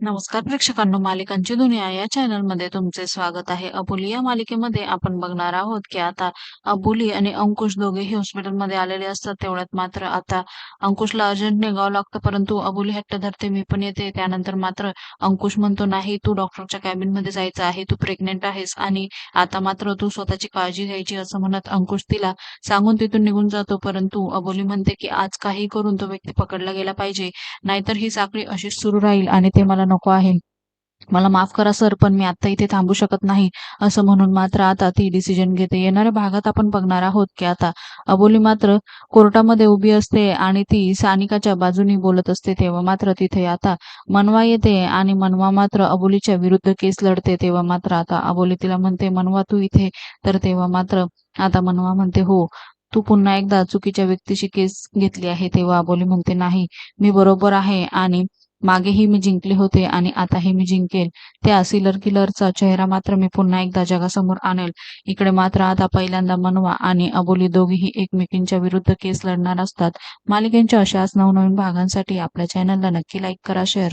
नमस्कार प्रेक्षकांनो मालिकांची दुनिया या चॅनलमध्ये तुमचे स्वागत आहे. अबोली या मालिकेमध्ये आपण बघणार आहोत की आता अबोली आणि अंकुश दोघेही हॉस्पिटलमध्ये आलेले असतात. तेवढ्यात मात्र आता अंकुशला अर्जंट निघावं लागतं परंतु अबोली हट्ट धरते मी पण येते. त्यानंतर मात्र अंकुश म्हणतो नाही तू डॉक्टरच्या कॅबिनमध्ये जायचं आहे तू प्रेग्नेंट आहेस आणि आता मात्र तू स्वतःची काळजी घ्यायची असं म्हणत अंकुश तिला सांगून तिथून निघून जातो. परंतु अबोली म्हणते की आज काही करून तो व्यक्ती पकडला गेला पाहिजे नाहीतर ही साखळी अशीच सुरू राहील आणि ते मला नको आहे. मला माफ करा सर पण मी आता इथे थांबू शकत नाही. असं म्हणून मात्र आता ती डिसिजन घेते. येणाऱ्या भागात आपण बघणार आहोत की आता अबोली मात्र कोर्टामध्ये उभी असते आणि ती सानिकाच्या बाजूनी बोलत असते. तेव्हा मात्र तिथे आता मनवा येते आणि मनवा मात्र अबोलीच्या विरुद्ध केस लढते. तेव्हा मात्र आता अबोली तिला म्हणते मनवा तू इथे? तर तेव्हा मात्र आता मनवा म्हणते हो तू पुन्हा एकदा चुकीच्या व्यक्तीशी केस घेतली आहे. तेव्हा अबोली म्हणते नाही मी बरोबर आहे आणि मागेही मी जिंकले होते आणि आताही मी जिंकेल. त्या सिलर किलरचा चेहरा मात्र मी पुन्हा एकदा जगासमोर आणेल. इकडे मात्र आता पहिल्यांदा मनवा आणि अबोली दोघेही एकमेकींच्या विरुद्ध केस लढणार असतात. मालिकेंच्या अशाच नवनवीन भागांसाठी आपल्या चॅनलला नक्की लाईक करा शेअर